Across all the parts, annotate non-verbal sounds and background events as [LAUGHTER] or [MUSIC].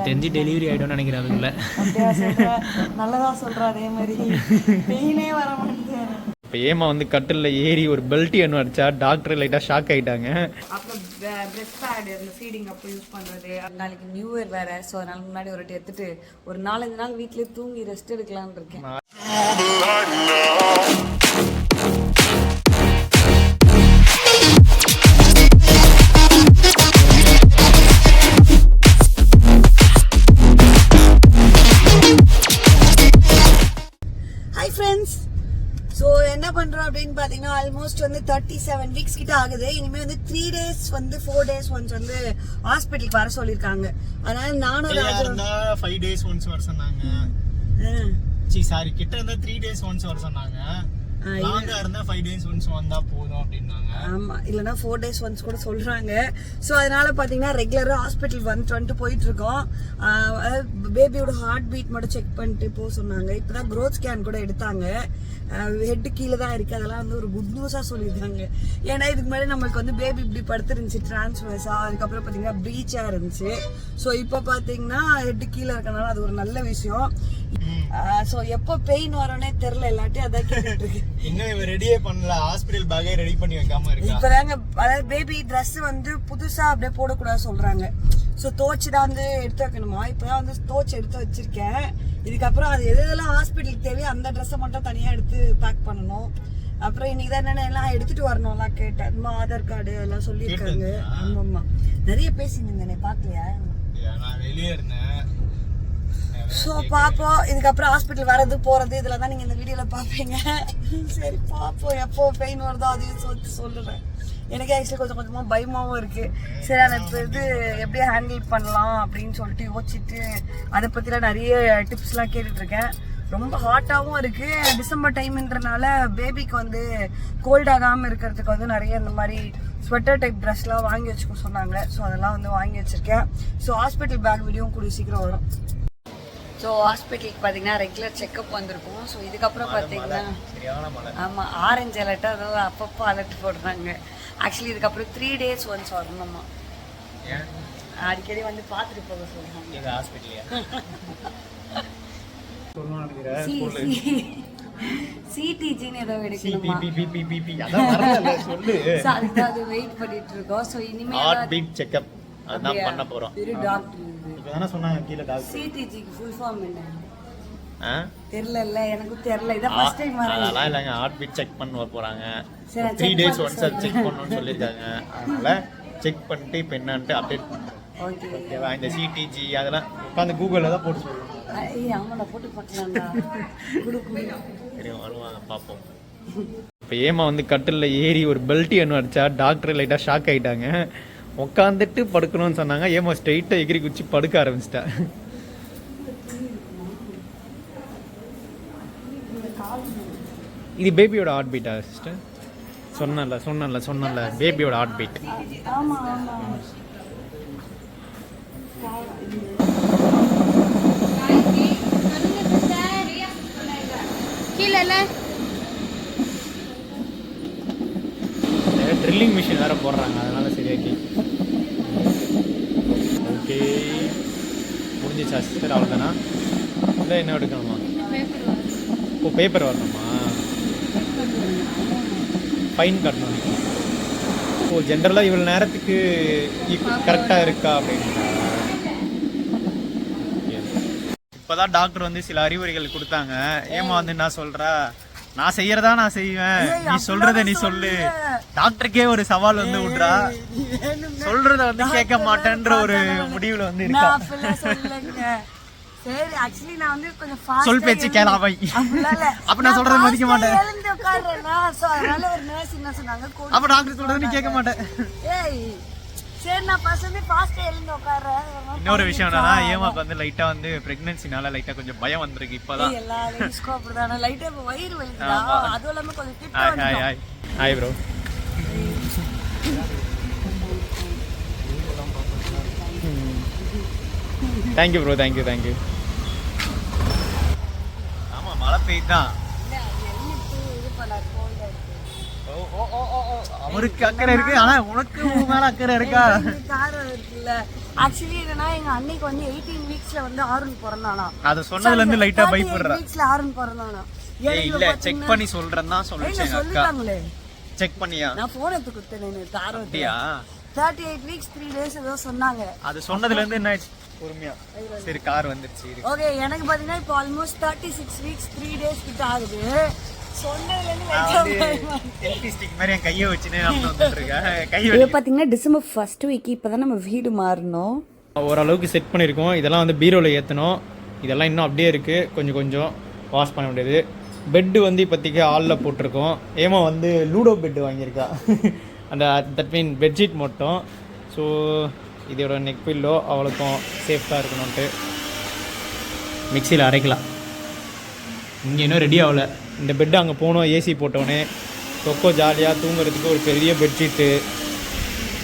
எனக்கு தெரிஞ்சு டெலிவரி ஆகிடும்னு நினைக்கிறேன் அதுக்குள்ள. அப்படியா சொல்ற நல்லதா சொல்ற அதே மாதிரி. பெயினே வர மாட்டேங்குது. இப்போ ஏமா வந்து கட்டிலில் ஏறி ஒரு பெல்ட் என்ன அடிச்சா டாக்டர் லைட்டாக ஷாக் ஆகிட்டாங்க அப்புறம் பிரெஸ்ட் பேட் ஃபீடிங் அப்போ யூஸ் பண்ணுறது நாளைக்கு நியூ இயர் வேற ஸோ அதனால முன்னாடி ஒரு எடுத்துட்டு ஒரு நாலஞ்சு நாள் வீட்லயே தூங்கி ரெஸ்ட் எடுக்கலாம்னு இருக்கேன். ஆல்மோஸ்ட் வந்து தேர்ட்டி செவன் வீக்ஸ் கிட்ட ஆகுது. இனிமேல் வந்து த்ரீ டேஸ் வந்து ஃபோர் டேஸ் ஒன்ஸ் வந்து ஹாஸ்பிட்டலுக்கு வர சொல்லியிருக்காங்க. அதனால நானும் ராஜு ஃபைவ் டேஸ் ஒன்ஸ் வர சொன்னாங்க. சாரி கிட்ட இருந்தா த்ரீ டேஸ் ஒன்ஸ் வர சொன்னாங்க. லாங்கா இருந்தா டேஸ் ஒன்ஸ் வந்தா போதும் அப்படின்னாங்க. ஆமா இல்லைன்னா ஃபோர் டேஸ் ஒன்ஸ் கூட சொல்றாங்க. ஸோ அதனால பார்த்தீங்கன்னா ரெகுலராக ஹாஸ்பிட்டல் வந்து வந்துட்டு போயிட்டு இருக்கோம் பேபியோட ஹார்ட் பீட் மட்டும் செக் பண்ணிட்டு போக சொன்னாங்க. இப்போதான் க்ரோத் ஸ்கேன் கூட எடுத்தாங்க. ஹெட் கீழே தான் இருக்கு. அதெல்லாம் வந்து ஒரு குட் நியூஸாக சொல்லியிருக்காங்க. ஏன்னா இதுக்கு முன்னாடி நம்மளுக்கு வந்து பேபி இப்படி படுத்துருந்துச்சு டிரான்ஸ்வர்ஸா அதுக்கப்புறம் பார்த்தீங்கன்னா ப்ரீச்சாக இருந்துச்சு. ஸோ இப்போ பார்த்தீங்கன்னா ஹெட் கீழே இருக்கனால அது ஒரு நல்ல விஷயம். ஸோ எப்போ பெயின் வரோன்னே தெரில எல்லாத்தையும் அதான் கேட்டுட்டு இருக்கு [LAUGHS] இன்னும் இவ ரெடியே பண்ணல ஹாஸ்பிடல் பேக்கே ரெடி பண்ணி வைக்காம இருக்கா? இப்பதாங்க அதாவது பேபி Dress வந்து புதுசா அப்படியே போடக்கூடாது சொல்றாங்க. ஸோ தோச்சு தான் வந்து எடுத்து வைக்கணுமா? இப்பதான் வந்து தோச்சு எடுத்து வச்சிருக்கேன். இதுக்கப்புறம் அது எது எதெல்லாம் ஹாஸ்பிட்டலுக்கு தேவையோ அந்த ட்ரெஸ்ஸை மட்டும் தனியா எடுத்து பேக் பண்ணணும். அப்புறம் இன்னைக்கு தான் என்னென்ன எல்லாம் எடுத்துட்டு வரணும்லாம் கேட்டேன். அம்மா ஆதார் கார்டு எல்லாம் சொல்லியிருக்காங்க. ஆமா ஆமா நிறைய பேசியிருந்தேனே பார்க்கலையா? நான் வெளியே இருந்தேன். ஸோ பார்ப்போம் இதுக்கப்புறம் ஹாஸ்பிட்டல் வரது போகிறது இதில் தான் நீங்கள் இந்த வீடியோவில் பார்ப்பீங்க சரி பார்ப்போம் எப்போ பெயின் வருதோ அதையும் சொல்லி சொல்லுறேன் எனக்கு ஆக்சுவலி கொஞ்சம் கொஞ்சமாக பயமாவும் இருக்குது சரி அதை இது எப்படி ஹேண்டில் பண்ணலாம் அப்படின்னு சொல்லிட்டு யோசிச்சுட்டு அதை பற்றிலாம் நிறைய டிப்ஸ்லாம் கேட்டுட்ருக்கேன். ரொம்ப ஹாட்டாகவும் இருக்குது டிசம்பர் டைம்ன்றனால பேபிக்கு வந்து கோல்ட் இருக்கிறதுக்கு வந்து நிறைய இந்த மாதிரி ஸ்வெட்டர் டைப் ட்ரெஸ்லாம் வாங்கி வச்சுக்க சொன்னாங்க. ஸோ அதெல்லாம் வந்து வாங்கி வச்சுருக்கேன். ஸோ ஹாஸ்பிட்டல் பேக் வீடியோவும் கூடிய சீக்கிரம் வரும். ஸோ ஹாஸ்பிட்டலுக்கு பார்த்தீங்கன்னா ரெகுலர் செக்கப் வந்திருக்கும். ஸோ இதுக்கப்புறம் பார்த்தீங்கன்னா ஆமாம் ஆரஞ்சு அலர்ட் அதுவும் அப்பப்போ அலர்ட் போடுறாங்க. ஆக்சுவலி இதுக்கப்புறம் த்ரீ டேஸ் ஒன்ஸ் வரணுமா? அடிக்கடி வந்து பார்த்துட்டு போக சொல்கிறாங்க ஹாஸ்பிட்டலையா சிடிஜின்னு ஏதோ எடுக்கணுமா? அது வெயிட் பண்ணிட்டு இருக்கோம். ஸோ இனிமேல் ஹார்ட் பீட் செக்அப் அதான் பண்ண போறோம். டாக்டர் இப்போ தானே சொன்னாங்க கீழே டாக்டர். சிடிஜிக்கு ஃபுல் ஃபார்ம் என்ன? இதான் ஃபர்ஸ்ட் டைம் வரேன் அதெல்லாம் இல்லைங்க ஹார்ட் பீட் செக் பண்ண போறாங்க. த்ரீ டேஸ் ஒன்ஸ் அது செக் பண்ணணும்னு சொல்லியிருக்காங்க. அதனால செக் பண்ணிட்டு இப்போ என்னன்ட்டு அப்டேட் ஓகேவா? இந்த சிடிஜி அதெல்லாம் உட்காந்து கூகுளில் தான் போட்டு தெரியும் வருவாங்க பார்ப்போம். இப்போ ஏமா வந்து கட்டிலில் ஏறி ஒரு பெல்ட் என்ன அடிச்சா டாக்டர் லைட்டாக ஷாக் ஆகிட்டாங்க உட்காந்துட்டு படுக்கணும்னு சொன்னாங்க. ஏமா ஸ்ட்ரைட்டாக எகிரி குச்சி படுக்க ஆரம்பிச்சிட்டா. இது பேபியோட ஹார்ட் பீட்டா சிஸ்டர் சொன்னல சொன்னல சொன்னல பேபியோட ஹார்ட் பீட் ஆமா ஆமா. ட்ரில்லிங் மிஷின் வேற போடுறாங்க. அதனால சரியாக்கி ஓகே முடிஞ்சிச்சா சிஸ்டர் அவ்வளோதானா இல்லை என்ன எடுக்கணுமா? ஓ பேப்பர் வரணுமா? ஃபைன் கட்டணும். ஓ ஜென்ரலாக இவ்வளோ நேரத்துக்கு கரெக்டாக இருக்கா அப்படின்னு இப்போதான் டாக்டர் வந்து சில அறிவுரைகள் கொடுத்தாங்க. ஏமா வந்து என்ன சொல்றா? நான் செய்யறதா நான் செய்வேன். நீ சொல்றத நீ சொல்லு. டாக்டருக்கே ஒரு சவால் வந்து விட்றா. சொல்றத வந்து கேட்க மாட்டேன்ற ஒரு முடிவுல வந்து இருக்கா? சரி ஆக்சுவலி நான் வந்து கொஞ்சம் சொல் பேச்சு அப்படிலாம் இல்ல. அப்ப நான் சொல்றதை மதிக்க மாட்டேன். எழுந்து உட்கார்றேனா, so அதனால ஒரு nurse என்ன சொன்னாங்க, அப்ப டாக்டர் சொல்றது நீ கேட்க மாட்டேன் ஏய், சரி நான் first வந்து ஆ எழுந்து உட்கார்றேன். இன்னொரு விஷயம் என்னன்னா ஏமாக்கு வந்து லைட்டா வந்து பிரெக்னன்சினால லைட்டா கொஞ்சம் பயம் வந்திருக்கு இப்பதான் எல்லா ladies-க்கும் அப்படிதானே. ஆ இப்ப வயிறு வலிக்குதா? அதுவும் இல்லாம கொஞ்சம் hi. Hi hi bro thank you bro thank you thank you ஆமா மழை ஓ. அவருக்கு அக்கறை இருக்கு. ஆனா உனக்கு உன் மேல அக்கறை இருக்கா? காரம் இருக்குல்ல. ஆக்சுவலி என்னன்னா எங்க அன்னைக்கு வந்து எயிட்டீன் வீக்ஸ்ல வந்து ஆறுன் பிறந்தானா. அதை சொன்னதுல இருந்து லைட்டா பயப்படுறா. வீக்ஸ்ல ஆறுன் பிறந்தானா. ஏய் இல்ல செக் பண்ணி சொல்றேன் தான் சொல்லுச்சு அக்கா. சொல்லிட்டாங்களே. செக் பண்ணியா? நான் போன் எடுத்து கொடுத்தேன் தாரம் அப்படியா? Thirty eight weeks three days ஏதோ சொன்னாங்க. அது சொன்னதுல இருந்து என்ன ஆச்சு பொறுமையா. சரி கார் வந்துருச்சு. ஓகே எனக்கு பாத்தீங்கன்னா இப்போ almost thirty six weeks three days கிட்ட ஆகுது. பார்த்தீங்கன்னா டிசம்பர் ஃபர்ஸ்ட் வீக் இப்போ தான் நம்ம வீடு மாறணும். ஓரளவுக்கு செட் பண்ணியிருக்கோம். இதெல்லாம் வந்து பீரோவில் ஏற்றணும் இதெல்லாம் இன்னும் அப்படியே இருக்குது கொஞ்சம் கொஞ்சம் வாஷ் பண்ண முடியாது பெட்டு வந்து இப்போதைக்கு ஹாலில் போட்டிருக்கோம். ஏமா வந்து லூடோ பெட்டு வாங்கியிருக்கா. [LAUGHS] அந்த தட் மீன் பெட்ஷீட் மட்டும். ஸோ இதோட நெக் பில்லோ அவளுக்கும் சேஃப்டாக இருக்கணும்ன்ட்டு மிக்சியில் அரைக்கலாம். இங்கே இன்னும் ரெடி ஆகல. இந்த பெட்டு அங்கே போனோம் ஏசி போட்டோன்னே கொக்கோ ஜாலியாக தூங்குறதுக்கு ஒரு பெரிய பெட்ஷீட்டு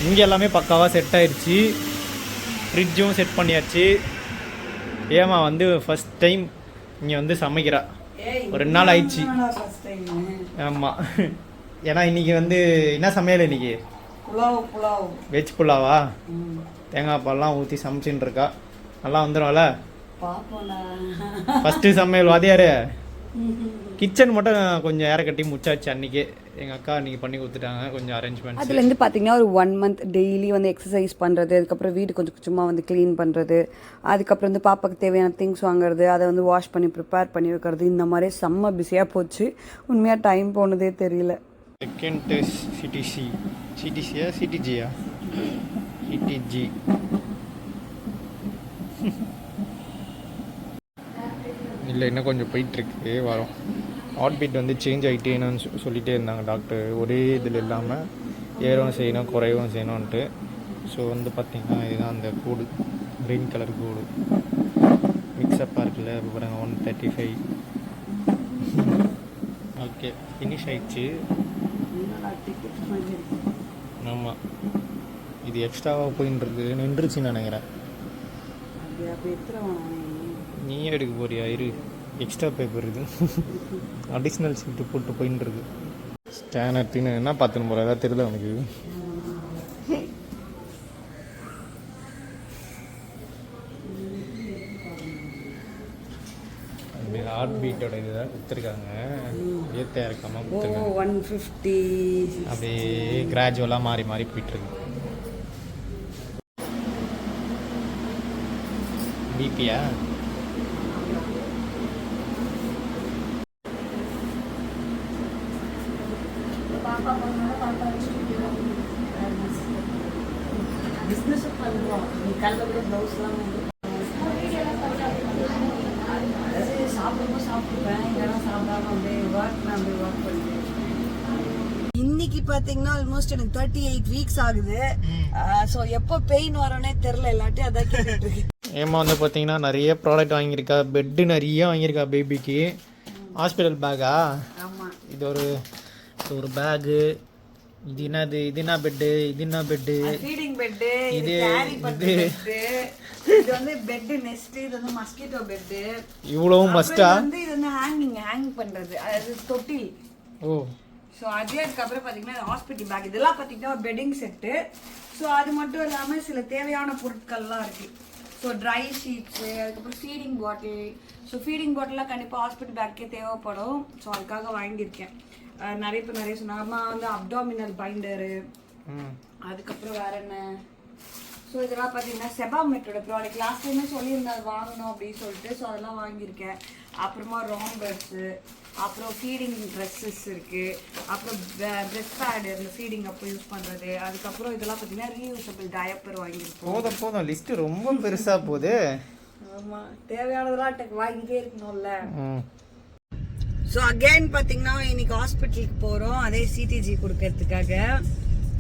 இங்கே எல்லாமே பக்காவாக செட் ஆயிடுச்சு ஃப்ரிட்ஜும் செட் பண்ணியாச்சு. ஏமா வந்து ஃபஸ்ட் டைம் இங்கே வந்து சமைக்கிறா. ஒரு ரெண்டு நாள் ஆயிடுச்சு. ஆமாம் ஏன்னா இன்னைக்கு வந்து என்ன சமையல் இன்னைக்கு? புலாவ் புலாவ். வெஜ் புலாவா? தேங்காய் பால்லாம் ஊற்றி சமைச்சுன்னு இருக்கா நல்லா வந்துடும்ல ஃபஸ்ட்டு சமையல் வாதியாரு கிச்சன் மட்டும் கொஞ்சம் ஏற கட்டி முச்சாச்சு அன்னைக்கு. எங்கள் அக்கா அன்னைக்கு பண்ணி கொடுத்துட்டாங்க. கொஞ்சம் அரேஞ்ச்மெண்ட்ஸ் அதுலேருந்து பார்த்தீங்கன்னா ஒரு ஒன் மந்த் டெய்லி வந்து எக்ஸசைஸ் பண்ணுறது அதுக்கப்புறம் வீடு கொஞ்சம் கொஞ்சமாக வந்து க்ளீன் பண்ணுறது அதுக்கப்புறம் வந்து பாப்பாக்கு தேவையான திங்ஸ் வாங்குறது அதை வந்து வாஷ் பண்ணி ப்ரிப்பேர் பண்ணி வைக்கிறது இந்த மாதிரி செம்ம பிஸியாக போச்சு. உண்மையாக டைம் போனதே தெரியல. செகண்ட் டெஸ்ட் சிடிசி சிடிசியா சிடிஜியா சிடிஜி இல்லை இன்னும் கொஞ்சம் போயிட்டுருக்கு. வரோம். ஹார்ட் பீட் வந்து சேஞ்ச் ஆகிட்டேன்னு சொ- சொல்லிட்டே இருந்தாங்க டாக்டர் ஒரே இதில் இல்லாமல் ஏறவும் செய்யணும் குறையவும் செய்யணும்ன்ட்டு. ஸோ வந்து பார்த்திங்கன்னா இதுதான் அந்த கூடு. க்ரீன் கலர் கூடு. மிக்சப்பாக இருக்குல்ல இப்போ பாருங்கள் one thirty five okay finish ஆயிடுச்சு ஆமாம் இது எக்ஸ்ட்ராவாக இருக்கு நின்றுச்சுன்னு நினைக்கிறேன். நீ? எடுக்க போறியா? இரு. எக்ஸ்ட்ரா பேப்பர் இது. அடிஷ்னல் சீட்டு போட்டு இருக்கு ஸ்கேனர் தீனு என்ன பார்த்துன்னு போகிற ஏதாவது தெரியுதா உனக்கு? ஹார்ட் பீட்டோட இதுதான் கொடுத்துருக்காங்க. ஏற்ற இறக்காம கொடுத்துருக்காங்க. ஒன் ஃபிஃப்டி அப்படியே கிராஜுவலாக மாறி மாறி போயிட்டுருக்கு. பிபியா பிஸ்னஸ் பண்ணுறோம் நீ கல்ல ப்ளவுஸ்லாம் சாப்பிடும்போது சாப்பிடுவேன் இல்லைன்னா சாப்பிடாம அப்படியே ஒர்க் நான் அப்படியே ஒர்க் பண்ணுவேன் இன்னைக்கு பாத்தீங்கன்னா ஆல்மோஸ்ட் எனக்கு தேர்ட்டி எயிட் வீக்ஸ் ஆகுது ஸோ எப்போ பெயின் வரோன்னே தெரில இல்லாட்டி அதான் கேட்டுட்டு இருக்கு ஏமா வந்து பார்த்தீங்கன்னா நிறைய ப்ராடக்ட் வாங்கியிருக்கா பெட்டு நிறைய வாங்கியிருக்கா பேபிக்கு ஹாஸ்பிட்டல் பேக்கா இது ஒரு இது ஒரு பேகு இது என்னது? இது என்ன பெட்டு இது என்ன பெட்டு பெட்டு இது இது- இது- வந்து பெட் நெஸ்ட் இது வந்து மஸ்கிட்டோ பெட்டு இவ்வளவும் மஸ்டா வந்து இது வந்து ஹேங்கிங் ஹேங் பண்றது. அது தொட்டில். ஓ. ஸோ அதே அதுக்கப்புறம் பார்த்தீங்கன்னா ஹாஸ்பிட்டல் பேக் இதெல்லாம் பார்த்தீங்கன்னா பெட்டிங் செட்டு ஸோ அது மட்டும் இல்லாமல் சில தேவையான பொருட்கள்லாம் இருக்கு. ஸோ ட்ரை ஷீட்ஸு அதுக்கப்புறம் ஃபீடிங் பாட்டில் ஸோ ஃபீடிங் பாட்டிலாம் கண்டிப்பாக ஹாஸ்பிட்டல் பேக்கே தேவைப்படும். ஸோ அதுக்காக வாங்கியிருக்கேன். நிறைய பேர் நிறைய சொன்னாங்க. வந்து அப்டாமினல் பைண்டரு அதுக்கப்புறம் வேற என்ன? ஸோ இதெல்லாம் பார்த்தீங்கன்னா செபாமெட்டோட ப்ராடக்ட் லாஸ்ட் டைமே சொல்லியிருந்தாரு வாங்கணும் அப்படின்னு சொல்லிட்டு ஸோ அதெல்லாம் வாங்கியிருக்கேன். அப்புறமா ராம்பர்ஸு அப்புறம் ஃபீடிங் ட்ரெஸ்ஸஸ் இருக்குது அப்புறம் பிரெஸ்ட் பேடு இந்த ஃபீடிங் அப்போ யூஸ் பண்ணுறது அதுக்கப்புறம் இதெல்லாம் பார்த்தீங்கன்னா ரீயூசபிள் டயப்பர் வாங்கியிருக்கோம். போதும் போதும். லிஸ்ட் ரொம்ப பெருசா போகுது. ஆமாம் தேவையானதெல்லாம் வாங்கிட்டே இருக்கணும்ல. ஸோ அகைன் பார்த்தீங்கன்னா இன்னைக்கு ஹாஸ்பிட்டலுக்கு போகிறோம் அதே சிடிஜி கொடுக்கறதுக்காக.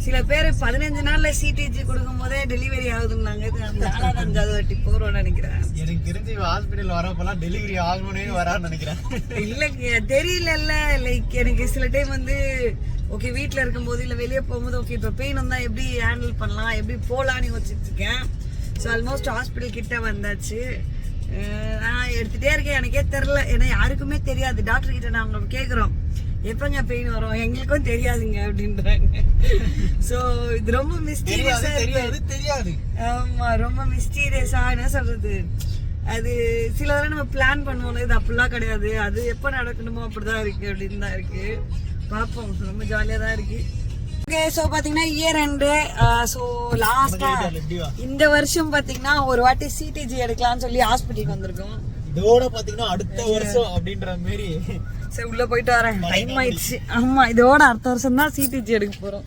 சில பேர் பதினஞ்சு நாள்ல சிடிஜி கொடுக்கும் போதே டெலிவரி ஆகுதுன்னாங்க. நாலாவது அஞ்சாவது வாட்டி போகிறோம்னு நினைக்கிறேன். எனக்கு தெரிஞ்சு ஹாஸ்பிட்டல் வரப்பெல்லாம் டெலிவரி ஆகணும்னே வரான்னு நினைக்கிறேன். இல்லைங்க தெரியலல்ல. லைக் எனக்கு சில டைம் வந்து ஓகே வீட்டில் இருக்கும்போது இல்லை வெளியே போகும்போது ஓகே இப்போ பெயின் வந்தால் எப்படி ஹேண்டில் பண்ணலாம் எப்படி போகலான்னு யோசிச்சுட்டு இருக்கேன். ஸோ ஆல்மோஸ்ட் ஹாஸ்பிட்டல் கிட்ட வந்தாச்சு. நான் எடுத்துகிட்டே இருக்கேன். எனக்கே தெரில ஏன்னா யாருக்குமே தெரியாது. டாக்டர் கிட்ட நாங்கள் கேட்குறோம் எப்பங்க பெயின் வரும்? எங்களுக்கும் தெரியாதுங்க அப்படின்றாங்க. சோ இது ரொம்ப மிஸ்டீரியஸா இருக்கு. தெரியாது ஆமா ரொம்ப மிஸ்டீரியஸா என்ன சொல்றது? அது சில தடவை நம்ம பிளான் பண்ணுவோம் இது அப்படிலாம் கிடையாது. அது எப்போ நடக்கணுமோ அப்படிதான் இருக்கு அப்படின்னு தான் இருக்கு. பார்ப்போம். ரொம்ப ஜாலியா தான் இருக்கு. ஓகே ஸோ பார்த்தீங்கன்னா இயர் ரெண்டு ஸோ லாஸ்டா இந்த வருஷம் பார்த்தீங்கன்னா ஒரு வாட்டி சிடிஜி எடுக்கலாம்னு சொல்லி ஹாஸ்பிட்டலுக்கு வந்திருக்கோம். இதோட பாத்தீங்கன்னா அடுத்த வருஷம் அப்படின்ற மாதிரி சரி உள்ள போயிட்டு வரேன். டைம் ஆயிடுச்சு. ஆமா இதோட அடுத்த வருஷம் தான் சிடிஜி எடுக்க போறோம்.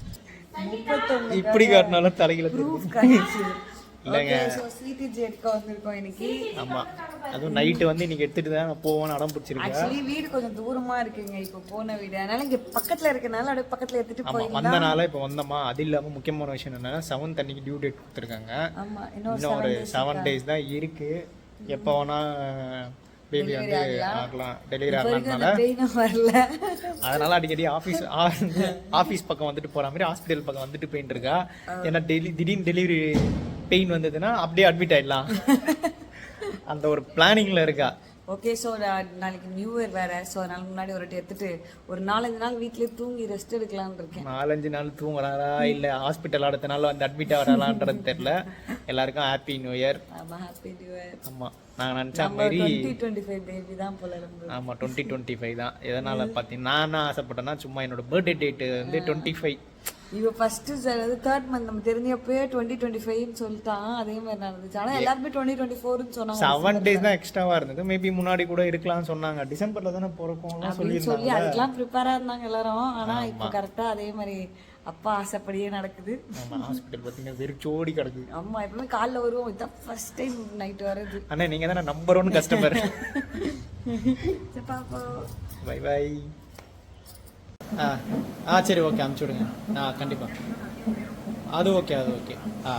இப்படி காட்டினாலும் காய்ச்சி இல்லைங்க. சிடிஜி எடுக்க வந்திருக்கோம் இன்னைக்கு. ஆமா. அதுவும் நைட்டு வந்து இன்னைக்கு எடுத்துட்டு தான் நான் போவேன் அடம் பிடிச்சிருக்கேன். ஆக்சுவலி வீடு கொஞ்சம் தூரமா இருக்குங்க. இப்போ போன வீடு. அதனால இங்க பக்கத்துல இருக்கனால அப்படியே பக்கத்துல எடுத்துட்டு போயிடலாம். வந்தனால இப்போ வந்தோமா? அது இல்லாம முக்கியமான விஷயம் என்னன்னா செவன்த் அன்னைக்கு டியூ டேட் கொடுத்துருக்காங்க ஆமா இன்னும் ஒரு செவன் டேஸ் தான் இருக்கு. எப்போ வேணா பேபி வந்து ஆகலாம். டெலிவரி ஆகலாம்னால. வரல. அதனால அடிக்கடி ஆஃபீஸ் ஆஃபீஸ் பக்கம் வந்துட்டு போற மாதிரி ஹாஸ்பிட்டல் பக்கம் வந்துட்டு போயிட்டு இருக்கா. ஏன்னா டெலி திடீர்னு டெலிவரி பெயின் வந்ததுன்னா அப்படியே அட்மிட் ஆயிடலாம். [LAUGHS] அந்த ஒரு பிளானிங்ல இருக்கா. ஓகே ஸோ நாளைக்கு நியூ இயர் வேற ஸோ அதனால முன்னாடி ஒரு வாட்டி எடுத்துட்டு ஒரு நாலஞ்சு நாள் வீட்லயே தூங்கி ரெஸ்ட் எடுக்கலாம்னு இருக்கேன். நாலஞ்சு நாள் தூங்குறாரா? இல்ல ஹாஸ்பிட்டல் அடுத்த நாள் வந்து அட்மிட் ஆகிறாளான்றது தெரியல. எல்லாருக்கும் ஹாப்பி நியூ இயர் ஆமா ஹாப்பி நியூ இயர் ஆமா நான் நினைச்ச மாதிரி டுவெண்ட்டி ஃபைவ் பேபி தான் போல இருந்து ஆமா டுவெண்ட்டி டுவெண்ட்டி ஃபைவ் தான். எதனால பார்த்தீங்கன்னா நான் ஆசைப்பட்டேன்னா சும்மா என்னோட பர்த்டே டேட் வந்து டுவெண்ட்டி ஃபைவ் இவ ஃபர்ஸ்ட் தேர்ட் மந்த் நம்ம தெரிஞ்சப்பவே டுவெண்ட்டி டுவெண்ட்டி ஃபைவ்னு சொல்லிட்டான். அதே மாதிரி நடந்துச்சு. ஆனா எல்லாருமே டுவெண்ட்டி டுவெண்ட்டி ஃபோர்னு சொன்னாங்க செவன் டேஸ் தான் எக்ஸ்ட்ராவா இருந்தது. மேபி முன்னாடி கூட இருக்கலாம்னு சொன்னாங்க. டிசம்பர்ல தானே பிறக்கும்லாம் சொல்லி சொல்லி அதுக்கெல்லாம் ப்ரிப்பேரா இருந்தாங்க எல்லாரும். ஆனா இப்போ கரெக்டா அதே மாதிரி அப்பா ஆசைப்படியே நடக்குது. ஹாஸ்பிட்டல் பார்த்தீங்கன்னா வெறிச்சோடி கிடக்குது. அம்மா எப்பவுமே காலைல வருவோம். இதான் ஃபர்ஸ்ட் டைம் நைட் வருது அண்ணா நீங்க தானே நம்பர் ஒன் கஸ்டமர் சரி பாப்போம். பை பை ஆ ஆ சரி ஓகே அமுச்சு விடுங்க. ஆ கண்டிப்பா. அது ஓகே அது ஓகே ஆ.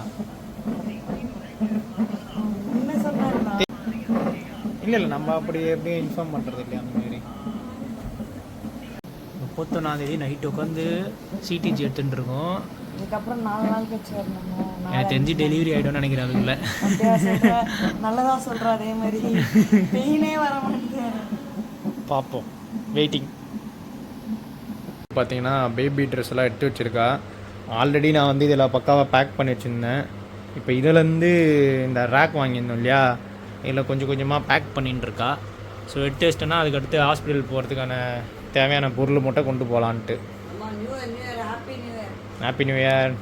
இல்லை இல்லை நம்ம அப்படி எப்படி இன்ஃபார்ம் பண்ணுறது இல்லையா அந்த மாதிரி? முப்பத்தொன்னாந்தேதி நைட் உட்காந்து சிடிஜி எடுத்துட்டு இருக்கோம். இதுக்கப்புறம் நாலு நாள் கழிச்சு வரணுமோ? எனக்கு தெரிஞ்சு டெலிவரி ஆகிடும்னு நினைக்கிறேன் அதுக்குள்ள அப்படியா சொல்ற நல்லதா சொல்ற அதே மாதிரி. [LAUGHS] பெயினே வர மாட்டேங்குது. பார்ப்போம் வெயிட்டிங் பார்த்தீங்கன்னா பேபி ட்ரெஸ் எல்லாம் எடுத்து வச்சிருக்கா. ஆல்ரெடி நான் வந்து இதில் பக்காவாக பேக் பண்ணி வச்சுருந்தேன். இப்போ இதுலேருந்து இந்த ரேக் வாங்கியிருந்தோம் இல்லையா? இதில் கொஞ்சம் கொஞ்சமாக பேக் பண்ணிட்டு இருக்கா. ஸோ எடுத்து வச்சிட்டோன்னா அதுக்கடுத்து ஹாஸ்பிட்டல் போகிறதுக்கான தேவையான பொருள் மட்டும் கொண்டு போகலான்ட்டு ஹாப்பி நியூ இயர்